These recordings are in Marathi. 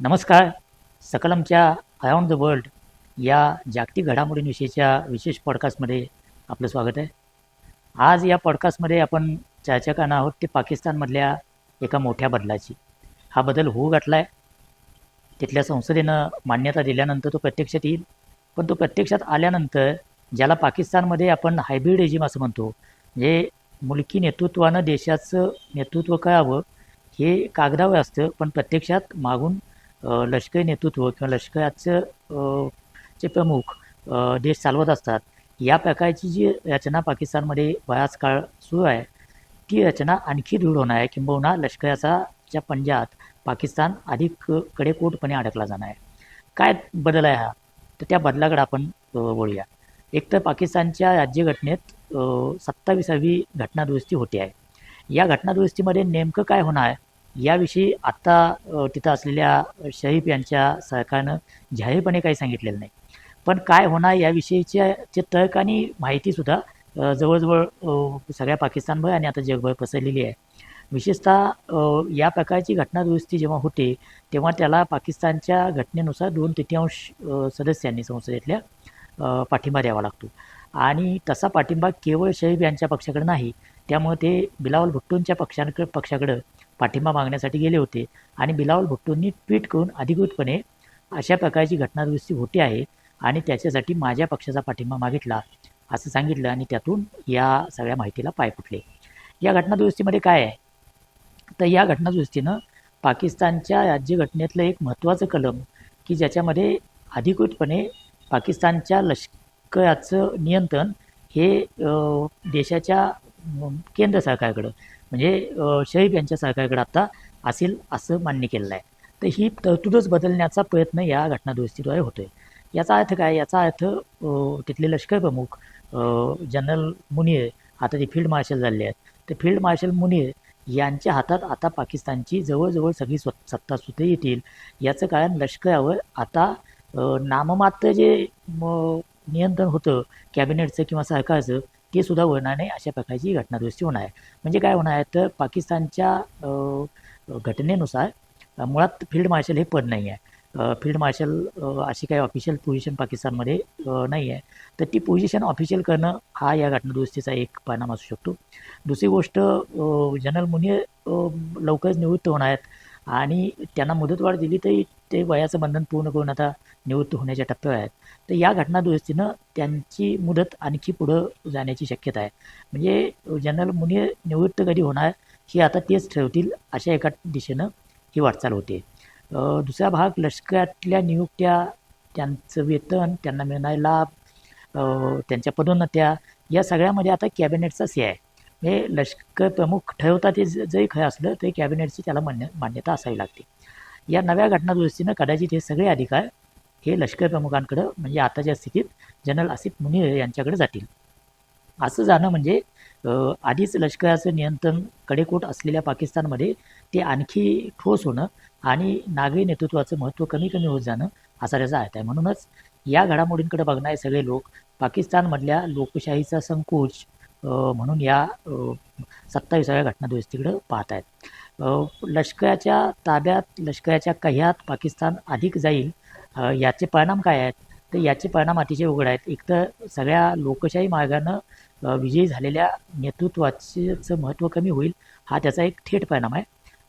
नमस्कार. सकलमच्या अराउंड द वर्ल्ड या जागतिक घडामोडींविषयीच्या विशेष पॉडकास्टमध्ये आपलं स्वागत आहे. आज या पॉडकास्टमध्ये आपण चर्चा करणार आहोत ते पाकिस्तानमधल्या एका मोठ्या बदलाची. हा बदल होऊ घातला आहे तिथल्या संसदेनं मान्यता दिल्यानंतर तो प्रत्यक्षात येईल. पण तो प्रत्यक्षात आल्यानंतर ज्याला पाकिस्तानमध्ये आपण हायब्रिड रेजिम असं म्हणतो जे मुलकी नेतृत्वानं देशाचं नेतृत्व करावं हे कागदावर असतं पण प्रत्यक्षात मागून लष्करी नेतृत्व किंवा लष्कराचं चे प्रमुख देश चालवत असतात. या प्रकारची जी रचना पाकिस्तानमध्ये बराच काळ सुरू आहे ती रचना आणखी दृढ होणार आहे किंबहुना लष्कराचा च्या पंजात पाकिस्तान अधिक कडेकोटपणे अडकला जाणार आहे. काय बदल आहे हा? तर त्या बदलाकडे आपण बोलूया एकतर एक तर पाकिस्तानच्या राज्यघटनेत सत्तावीसावी घटनादुरुस्ती होते आहे. या घटनादुरुस्तीमध्ये नेमकं काय होणार आहे? याविषयी आत्ता तिथं असलेल्या शरीफ यांच्या सरकारनं जाहीरपणे काही सांगितलेलं नाही. पण काय होणार याविषयीच्या जे तर्क आणि माहितीसुद्धा जवळजवळ सगळ्या पाकिस्तानभर आणि आता जगभर पसरलेली आहे. विशेषतः या प्रकारची घटनादुरुस्ती जेव्हा होते तेव्हा त्याला पाकिस्तानच्या घटनेनुसार दोन तृतीयांश सदस्यांनी संसदेतल्या पाठिंबा द्यावा लागतो. आणि तसा पाठिंबा केवळ शरीफ यांच्या पक्षाकडे नाही त्यामुळे ते बिलावल भुट्टोंच्या पक्षांकडे पक्षाकडं पाठिंबा मागण्यासाठी गेले होते आणि बिलावल भुट्टोंनी ट्विट करून अधिकृतपणे अशा प्रकारची घटनादुरुस्ती होते आहे आणि त्याच्यासाठी माझ्या पक्षाचा पाठिंबा मागितला असं सांगितलं आणि त्यातून या सगळ्या माहितीला पाय फुटले. या घटनादुरुस्तीमध्ये काय आहे? तर या घटनादुरुस्तीनं पाकिस्तानच्या राज्यघटनेतलं एक महत्त्वाचं कलम की ज्याच्यामध्ये अधिकृतपणे पाकिस्तानच्या लष्कराचं नियंत्रण हे देशाच्या केंद्र सरकारकडं म्हणजे शहीब यांच्या सरकारकडे आता असेल असं मान्य केलेलं आहे. तर ही तरतूदच बदलण्याचा प्रयत्न या घटनादुरुस्तीद्वारे होतो आहे याचा अर्थ काय? याचा अर्थ तिथले लष्कर प्रमुख जनरल मुनीर आता ते फील्ड मार्शल झाले आहेत. तर फील्ड मार्शल मुनीर यांच्या हातात आता पाकिस्तानची जवळजवळ सगळी स्व सत्ता सुद्धा येतील. याचं कारण लष्करावर आता नाममात्र जे म, नियंत्रण होतं कॅबिनेटचं किंवा सरकारचं ते सुद्धा होणार नाही अशा प्रकारची घटनादुरुस्ती होणार आहे. म्हणजे काय होणार आहे तर पाकिस्तानच्या घटनेनुसार मुळात फील्ड मार्शल हे पद नाही आहे. फील्ड मार्शल अशी काही ऑफिशियल पोझिशन पाकिस्तानमध्ये नाही आहे. तर ती पोझिशन ऑफिशियल करणं हा या घटनादुरुस्तीचा एक परिणाम असू शकतो. दुसरी गोष्ट जनरल मुनिये लवकरच निवृत्त होणार आहेत. आणि त्यांना मुदतवाढ दिली तरी ते वयाचं बंधन पूर्ण करून आता निवृत्त होण्याच्या टप्प्यावर आहेत. तर या घटना दुरुस्तीनं त्यांची मुदत आणखी पुढं जाण्याची शक्यता आहे. म्हणजे जनरल मुनी निवृत्त कधी होणार हे आता तेच ठरवतील अशा एका दिशेनं ही वाटचाल होते. दुसरा भाग लष्करातल्या नियुक्त्या त्यांचं वेतन त्यांना मिळणारे लाभ त्यांच्या पदोन्नत्या या सगळ्यामध्ये आता कॅबिनेटचाच हे आहे. म्हणजे लष्कर प्रमुख ठरवतात ते जरी खरं असलं तरी कॅबिनेटची त्याला मान्य मान्यता असावी लागते. या नव्या घटनादुरुस्तीनं कदाचित हे सगळे अधिकार हे लष्कर प्रमुखांकडं म्हणजे आताच्या स्थितीत जनरल आसिफ मुनीर यांच्याकडे जातील. असं जाणं म्हणजे आधीच लष्कराचं नियंत्रण कडेकोट असलेल्या पाकिस्तानमध्ये ते आणखी ठोस होणं आणि नागरी नेतृत्वाचं महत्त्व कमी कमी होत जाणं असा त्याचा अर्थ आहे. म्हणूनच या घडामोडींकडे बघणारे सगळे लोक पाकिस्तानमधल्या लोकशाहीचा संकोच म्हणून या अ, सत्ताविसाव्या घटनादुरुस्तीकडं पाहत आहेत लष्कराच्या ताब्यात लष्कराच्या कह्यात पाकिस्तान अधिक जाईल याचे परिणाम काय आहेत? तर याचे परिणाम अतिशय उघड आहेत. एक तर सगळ्या लोकशाही मार्गानं विजयी झालेल्या नेतृत्वाचं महत्त्व कमी होईल हा त्याचा एक थेट परिणाम आहे.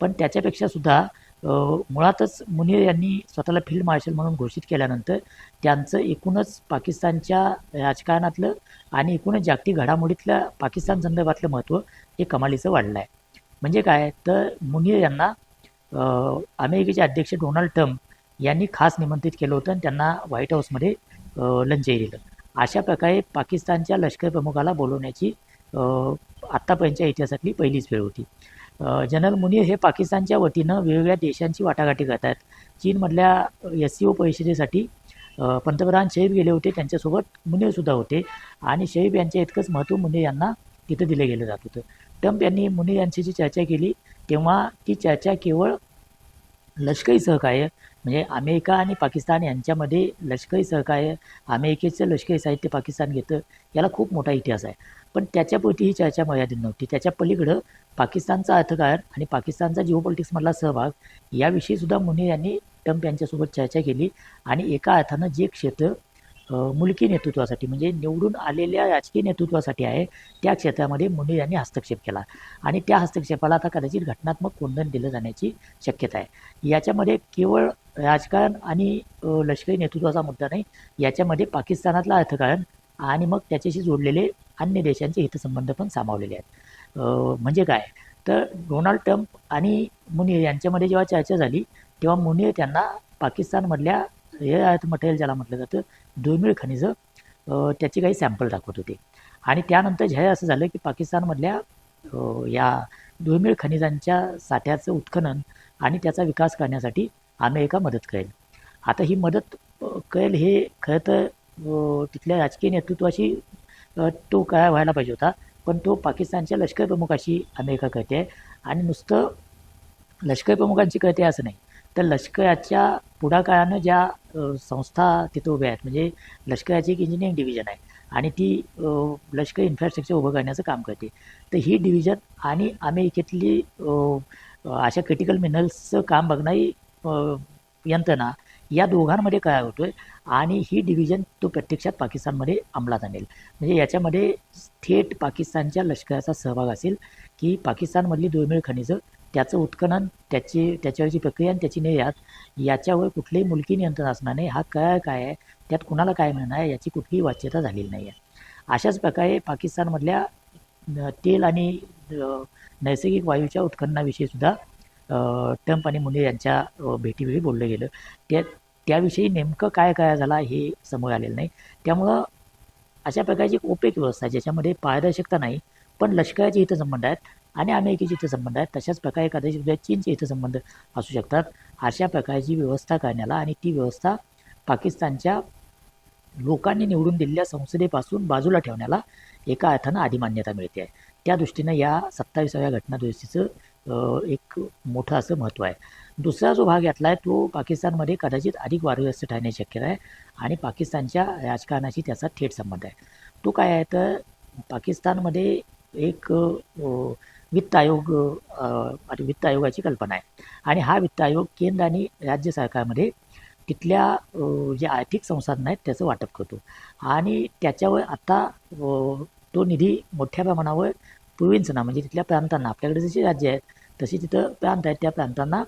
पण त्याच्यापेक्षा सुद्धा मुळातच मुनीर यांनी स्वतःला फील्ड मार्शल म्हणून घोषित केल्यानंतर त्यांचं एकूणच पाकिस्तानच्या राजकारणातलं आणि एकूणच जागतिक घडामोडीतल्या पाकिस्तान संदर्भातलं महत्त्व हे कमालीचं वाढलं आहे म्हणजे काय? तर मुनीर यांना अमेरिकेचे अध्यक्ष डोनाल्ड ट्रम्प यांनी खास निमंत्रित केलं होतं आणि त्यांना व्हाईट हाऊसमध्ये लंचही दिलं. अशा प्रकारे पाकिस्तानच्या लष्कर प्रमुखाला बोलवण्याची आत्तापर्यंतच्या इतिहासातली पहिलीच वेळ होती. जनरल मुनीर हे पाकिस्तानच्या वतीनं वेगवेगळ्या देशांची वाटाघाटी करत आहेत चीनमधल्या एस सी ओ परिषदेसाठी पंतप्रधान शरीफ गेले होते त्यांच्यासोबत मुनीरसुद्धा होते आणि शरीफ यांच्या इतकंच महत्त्व मुनीर यांना तिथं दिलं गेलं जात होतं. ट्रम्प यांनी मुनीर यांची जी चर्चा केली तेव्हा ती चर्चा केवळ लष्करी सहकार्य म्हणजे अमेरिका आणि पाकिस्तान यांच्यामध्ये लष्करी सहकार्य अमेरिकेचं लष्करी साहित्य पाकिस्तान घेतं याला खूप मोठा इतिहास आहे. पण त्याच्यापुरती ही चर्चा मर्यादित नव्हती. त्याच्या पलीकडं पाकिस्तानचा अर्थकारण आणि पाकिस्तानचा जिओपॉलिटिक्समधला सहभाग याविषयी सुद्धा मुनी यांनी ट्रम्प यांच्यासोबत चर्चा केली आणि एका अर्थानं जे क्षेत्र मुलकी नेतृत्वासाठी म्हणजे निवडून आलेल्या राजकीय नेतृत्वासाठी आहे त्या क्षेत्रामध्ये मुंडे यांनी हस्तक्षेप केला. आणि त्या हस्तक्षेपाला आता कदाचित घटनात्मक कोंडण दिलं जाण्याची शक्यता आहे. याच्यामध्ये केवळ राजकारण आणि लष्करी नेतृत्वाचा मुद्दा नाही याच्यामध्ये पाकिस्तानातलं अर्थकारण आणि मग त्याच्याशी जोडलेले अन्य देशांचे हितसंबंध पण सामावलेले आहेत. म्हणजे काय? तर डोनाल्ड ट्रम्प आणि मुनीर यांच्यामध्ये जेव्हा चर्चा झाली तेव्हा मुनीर त्यांना पाकिस्तानमधल्या हे मटेरियल ज्याला म्हटलं जातं दुर्मिळ खनिजं त्याची काही सॅम्पल दाखवत होते. आणि त्यानंतर हे असं झालं की पाकिस्तानमधल्या या दुर्मिळ खनिजांच्या साठ्याचं उत्खनन आणि त्याचा विकास करण्यासाठी अमेरिका मदत करेल. आता ही मदत करेल हे खरं तर तिथल्या राजकीय नेतृत्वाशी तो काय व्हायला पाहिजे होता पण तो पाकिस्तानच्या लष्कर प्रमुखाशी अमेरिका करते आहे. आणि नुसतं लष्कर प्रमुखांची करते असं नाही. तर लष्कराच्या पुढाकारानं ज्या संस्था तिथं उभ्या आहेत म्हणजे लष्कराची एक इंजिनिअरिंग डिव्हिजन आहे आणि ती लष्करी इन्फ्रास्ट्रक्चर उभं करण्याचं काम करते. तर ही डिव्हिजन आणि अमेरिकेतली अशा क्रिटिकल मिनरल्सचं काम बघणारी यंत्रणा या दोघांमध्ये काय होतोय आणि ही डिव्हिजन तो प्रत्यक्षात पाकिस्तानमध्ये अंमलात आणेल. म्हणजे याच्यामध्ये थेट पाकिस्तानच्या लष्कराचा सहभाग असेल की पाकिस्तानमधली दुर्मिळ खनिजं त्याचं उत्खनन त्याची त्याच्यावरची प्रक्रिया आणि त्याची निर्यात याच्यावर कुठलंही मुलकी नियंत्रण असणार नाही. हा काय काय आहे त्यात कुणाला काय मिळणार आहे याची कुठलीही वाच्यता झालेली नाही आहे. अशाच प्रकारे पाकिस्तानमधल्या तेल आणि नैसर्गिक वायूच्या उत्खननाविषयी सुद्धा ट्रम्प आणि मुंडे यांच्या भेटीवेळी बोललं गेलं. त्या त्याविषयी नेमकं काय काय झाला हे समोर आलेलं नाही. त्यामुळं अशा प्रकारची एक ओपेक व्यवस्था ज्याच्यामध्ये पारदर्शकता नाही पण लष्कराचे हितसंबंध आहेत. आणि अमेरिकेचे संबंध आहेत. तशाच प्रकारे कदाचित उद्या चीनचे संबंध असू शकतात. अशा प्रकारची व्यवस्था करण्याला आणि ती व्यवस्था पाकिस्तानच्या लोकांनी निवडून दिलेल्या संसदेपासून बाजूला ठेवण्याला एका अर्थानं आधी मान्यता मिळते आहे. त्या दृष्टीनं या सत्ताविसाव्या घटनादुरुस्तीचं एक मोठं असं महत्त्व आहे. दुसरा जो भाग यातला आहे तो पाकिस्तानमध्ये कदाचित अधिक वादग्रस्त ठरण्याची शक्यता आहे आणि पाकिस्तानच्या राजकारणाशी त्याचा थेट संबंध आहे. तो काय आहे तर पाकिस्तानमध्ये एक वित्त आयोग आणि वित्त आयोगाची कल्पना आहे. आणि हा वित्त आयोग केंद्र आणि राज्य सरकारमध्ये तिथल्या जे आर्थिक संसाधनं आहेत त्याचं वाटप करतो. आणि त्याच्यावर आता तो निधी मोठ्या प्रमाणावर पूर्वींचना म्हणजे तिथल्या प्रांतांना आपल्याकडे जशी राज्य आहेत तशी तिथं प्रांत आहेत त्या प्रांतांना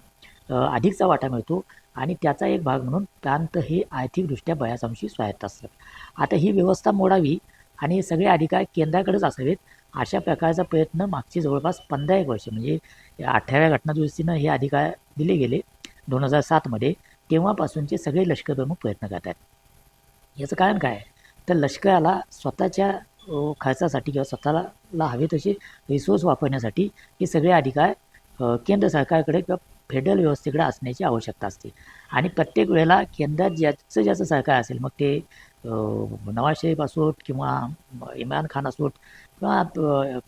अधिकचा वाटा मिळतो. आणि त्याचा एक भाग म्हणून प्रांत हे आर्थिकदृष्ट्या बऱ्याच अंशी स्वायत्त असतात. आता ही व्यवस्था मोडावी आणि सगळे अधिकार केंद्राकडेच असावेत अशा प्रकारचा प्रयत्न मागची जवळपास पंधरा एक वर्ष म्हणजे या अठराव्या घटनादुरुस्तीनं हे अधिकार दिले गेले दोन हजार सातमध्ये तेव्हापासूनचे सगळे लष्कर प्रमुख प्रयत्न करत आहेत याचं कारण काय? तर लष्कराला स्वतःच्या खर्चासाठी किंवा स्वतःला हवे तसे रिसोर्स वापरण्यासाठी हे सगळे अधिकार केंद्र सरकारकडे किंवा फेडरल व्यवस्थेकडे असण्याची आवश्यकता असते. आणि प्रत्येक वेळेला केंद्रात ज्याचं ज्याचं सहकार्य असेल मग ते नवाज शरीफ असोत किंवा इम्रान खान असोत किंवा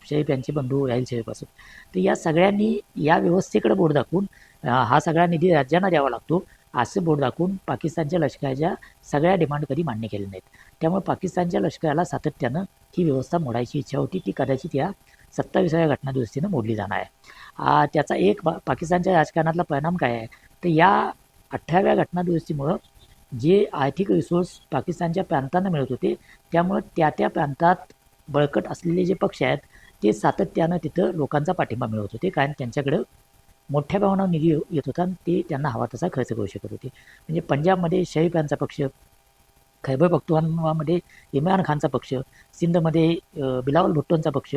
शरीफ यांचे बंधू राहील शरीफ असोत तर या सगळ्यांनी या व्यवस्थेकडे बोट दाखवून हा सगळा निधी राज्यांना द्यावा लागतो असं बोट दाखवून पाकिस्तानच्या लष्कराच्या सगळ्या डिमांड कधी मान्य केल्या नाहीत. त्यामुळे पाकिस्तानच्या लष्कराला सातत्यानं ही व्यवस्था मोडायची इच्छा होती ती कदाचित या सत्ताविसाव्या घटनादुरुस्तीनं मोडली जाणार आहे. त्याचा एक पा- पाकिस्तानच्या राजकारणातला परिणाम काय आहे? तर या अठराव्या घटनादुरुस्तीमुळं जे आर्थिक रिसोर्स पाकिस्तानच्या प्रांतांना मिळत होते त्यामुळं त्या त्या प्रांतात बळकट असलेले जे पक्ष आहेत ते सातत्यानं तिथं लोकांचा पाठिंबा मिळवत होते. कारण त्यांच्याकडं मोठ्या प्रमाणावर निधी येत होता आणि ते त्यांना हवा तसा खर्च करू शकत होते. म्हणजे पंजाबमध्ये शरीफ यांचा पक्ष खैबर पख्तुनख्वामध्ये इम्रान खानचा पक्ष सिंधमध्ये बिलावल भुट्टोंचा पक्ष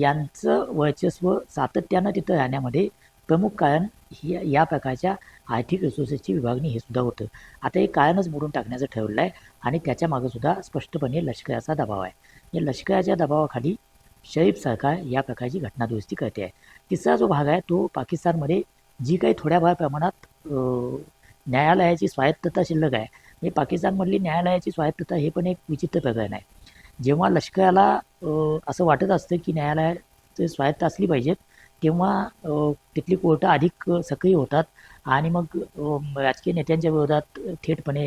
यांचं वर्चस्व सातत्यानं तिथं राहण्यामध्ये प्रमुख कारण ही या प्रकारच्या आर्थिक रिसोर्सेसची विभागणी हे सुद्धा होतं. आता हे कारणच मोडून टाकण्याचं ठरवलं आहे आणि त्याच्या मागंसुद्धा स्पष्टपणे लष्कराचा दबाव आहे. या लष्कराच्या दबावाखाली शरीफ सरकार या प्रकारची घटनादुरुस्ती करते आहे. तिसरा जो भाग आहे तो पाकिस्तानमध्ये जी काही थोड्याफार प्रमाणात न्यायालयाची स्वायत्तता शिल्लक आहे म्हणजे पाकिस्तानमधली न्यायालयाची स्वायत्तता हे पण एक विचित्र प्रकरण आहे. जेव्हा लष्कराला असं वाटत असतं की न्यायालयाचे स्वायत्त असली पाहिजेत तेव्हा तिथली कोर्टं अधिक सक्रिय होतात आणि मग राजकीय नेत्यांच्या विरोधात थेटपणे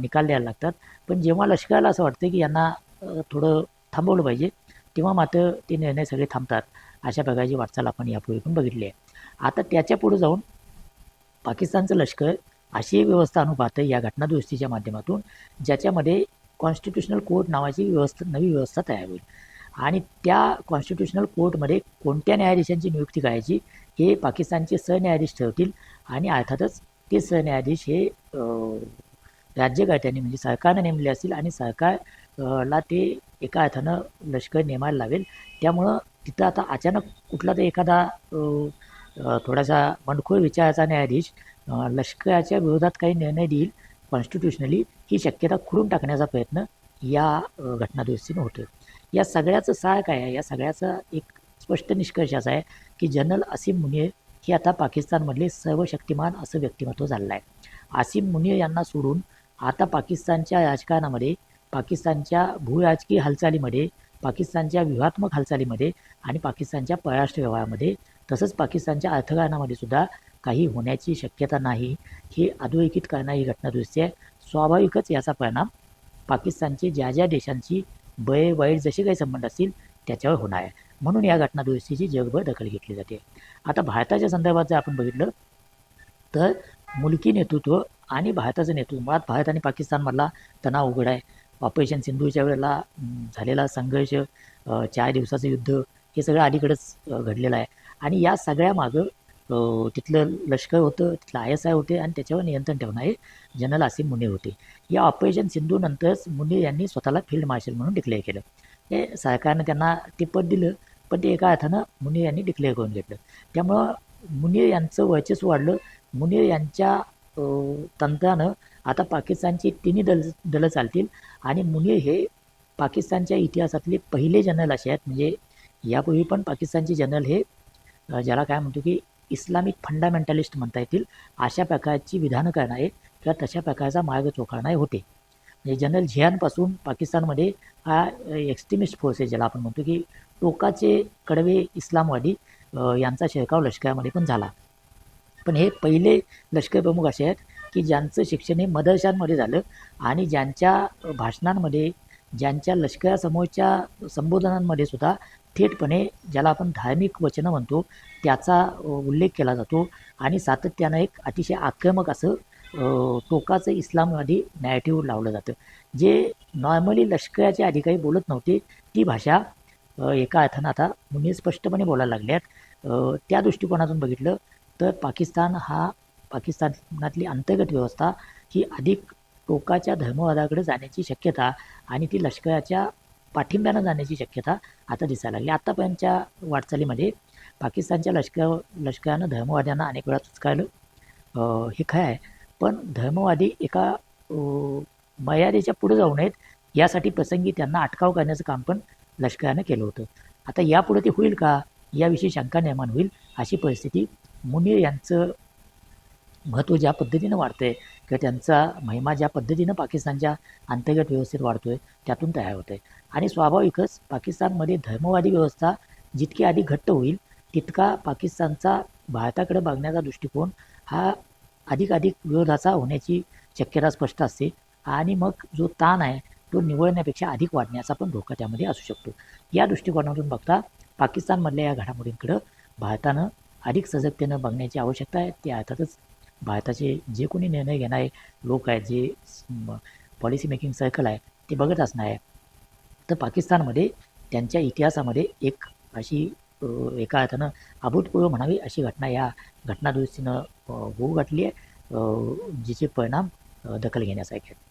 निकाल द्यायला लागतात. पण जेव्हा लष्कराला असं वाटतं की यांना थोडं थांबवलं पाहिजे तेव्हा मात्र ते निर्णय सगळे थांबतात. अशा प्रकारची वाटचाल आपण यापूर्वी पण बघितली आहे. आता त्याच्या पुढे जाऊन पाकिस्तानचं लष्कर अशी व्यवस्था अनुपात या या घटनादुरुस्तीच्या माध्यमातून ज्याच्यामध्ये कॉन्स्टिट्युशनल कोर्ट नावाची व्यवस्था नवी व्यवस्था तयार होईल. आणि त्या कॉन्स्टिट्युशनल कोर्टमध्ये कोणत्या न्यायाधीशांची नियुक्ती करायची हे पाकिस्तानचे सरन्यायाधीश ठरवतील आणि अर्थातच ते सरन्यायाधीश हे राज्यकर्त्यांनी म्हणजे सरकारनं नेमले असतील आणि सरकार ला ते एका अर्थानं लष्कर नेमायला लावेल. त्यामुळं तिथं आता अचानक कुठला तर एखादा थोडासा बंडखोर विचाराचा न्यायाधीश लष्कराच्या विरोधात काही निर्णय देईल. कॉन्स्टिट्युशनली ही शक्यता खुडून टाकण्याचा प्रयत्न या घटनादुरुस्तीनं होतो या सगळ्याचं सार काय आहे? या सगळ्याचा एक स्पष्ट निष्कर्ष असा आहे की जनरल असीम मुनीर हे आता पाकिस्तानमधले सर्वशक्तिमान असं व्यक्तिमत्व झालेलं आहे आसिम मुनीर यांना सोडून आता पाकिस्तानच्या राजकारणामध्ये पाकिस्तानच्या भूराजकीय हालचालीमध्ये पाकिस्तानच्या व्यूहात्मक हालचालीमध्ये आणि पाकिस्तानच्या परराष्ट्र व्यवहारामध्ये तसंच पाकिस्तानच्या अर्थकारणामध्ये सुद्धा काही होण्याची शक्यता नाही. ही अधोरेखित करणारी घटनादुरुस्ती आहे. स्वाभाविकच याचा परिणाम पाकिस्तानचे ज्या ज्या देशांची बये वाईट जसे काही संबंध असतील त्याच्यावर होणार आहे. म्हणून या घटनादुरुस्तीची जगभर दखल घेतली जाते. आता भारताच्या संदर्भात जर आपण बघितलं तर मुलकी नेतृत्व आणि भारताचं नेतृत्व मुळात भारत आणि पाकिस्तानमधला तणाव उघड आहे. ऑपरेशन सिंधूच्या वेळेला झालेला संघर्ष चार दिवसाचं युद्ध हे सगळं अलीकडंच घडलेलं आहे. आणि या सगळ्यामागं मागं तिथलं लष्कर होतं तिथलं आय एस आय होते आणि त्याच्यावर नियंत्रण ठेवणारे जनरल आसिम मुनीर होते. या ऑपरेशन सिंधूनंतरच मुनीर यांनी स्वतःला फील्ड मार्शल म्हणून डिक्लेअर केलं. हे सरकारनं त्यांना ते पद दिलं पण ते एका अर्थानं मुनीर यांनी डिक्लेअर करून घेतलं. त्यामुळं मुनीर यांचं वर्चस्व वाढलं. मुनीर यांच्या तंत्रानं आता पाकिस्तानची तिन्ही दल दलं चालतील आणि मुनीर हे पाकिस्तानच्या इतिहासातले पहिले जनरल असे आहेत. म्हणजे यापूर्वी पण पाकिस्तानचे जनरल हे ज्याला काय म्हणतो की इस्लामिक फंडामेंटलिस्ट म्हणता येतील अशा प्रकारची विधानं करणारे किंवा तशा प्रकारचा मार्ग चोखाळणारे होते. म्हणजे जनरल झियानपासून पाकिस्तानमध्ये हा एक्स्ट्रीमिस्ट फोर्स आहे ज्याला आपण म्हणतो की टोकाचे कडवे इस्लामवादी यांचा शिरकाव लष्करामध्ये पण झाला. पण हे पहिले लष्कर प्रमुख असे आहेत की ज्यांचं शिक्षण हे मदरशांमध्ये झालं आणि ज्यांच्या भाषणांमध्ये ज्यांच्या लष्करासमोरच्या संबोधनांमध्ये सुद्धा थेटपणे ज्याला आपण धार्मिक वचनं म्हणतो त्याचा उल्लेख केला जातो. आणि सातत्यानं एक अतिशय आक्रमक असं टोकाचं इस्लामवादी नॅरेटिव्ह लावलं जातं. जे नॉर्मली लष्कराचे अधिकारी बोलत नव्हते ती भाषा एका अर्थानं आता मुनी स्पष्टपणे बोलायला लागल्यात. त्या दृष्टिकोनातून बघितलं तर पाकिस्तान हा पाकिस्तानातली अंतर्गत व्यवस्था ही अधिक टोकाच्या धर्मवादाकडे जाण्याची शक्यता आणि ती लष्कराच्या पाठिंब्यानं जाण्याची शक्यता आता दिसायला लागली. आत्तापर्यंतच्या वाटचालीमध्ये पाकिस्तानच्या लष्कर लष्करानं धर्मवाद्यांना अनेक वेळा चुचकायलं. हे खरं आहे. पण धर्मवादी एका मर्यादेच्या पुढे जाऊ नयेत यासाठी प्रसंगी त्यांना अटकाव करण्याचं काम पण लष्करानं केलं होतं. आता यापुढे ते होईल का? याविषयी शंका निर्माण होईल अशी परिस्थिती मुनीर यांचं महत्त्व ज्या पद्धतीनं वाढतं आहे किंवा त्यांचा महिमा ज्या पद्धतीनं पाकिस्तानच्या अंतर्गत व्यवस्थेत वाढतोय त्यातून तयार होतंय. आणि स्वाभाविकच पाकिस्तानमध्ये धर्मवादी व्यवस्था जितकी अधिक घट्ट होईल तितका पाकिस्तानचा भारताकडे बघण्याचा दृष्टिकोन हा अधिकाधिक विरोधाचा होण्याची शक्यता स्पष्ट असते. आणि मग जो ताण आहे तो निवळण्यापेक्षा अधिक वाढण्याचा पण धोका त्यामध्ये असू शकतो. या दृष्टिकोनातून बघता पाकिस्तानमधल्या या घडामोडींकडं भारतानं अधिक सजगतेनं बघण्याची आवश्यकता आहे. ते अर्थातच भारताचे जे कोणी निर्णय घेणारे लोक आहेत जे पॉलिसी मेकिंग सर्कल आहे ते बघत असणार आहे तर पाकिस्तानमध्ये त्यांच्या इतिहासामध्ये एक अशी एका अर्थानं अभूतपूर्व म्हणावी अशी घटना या घटनादुरुस्तीनं होऊ घातली आहे जिचे परिणाम दखल घेण्यासारखे आहेत.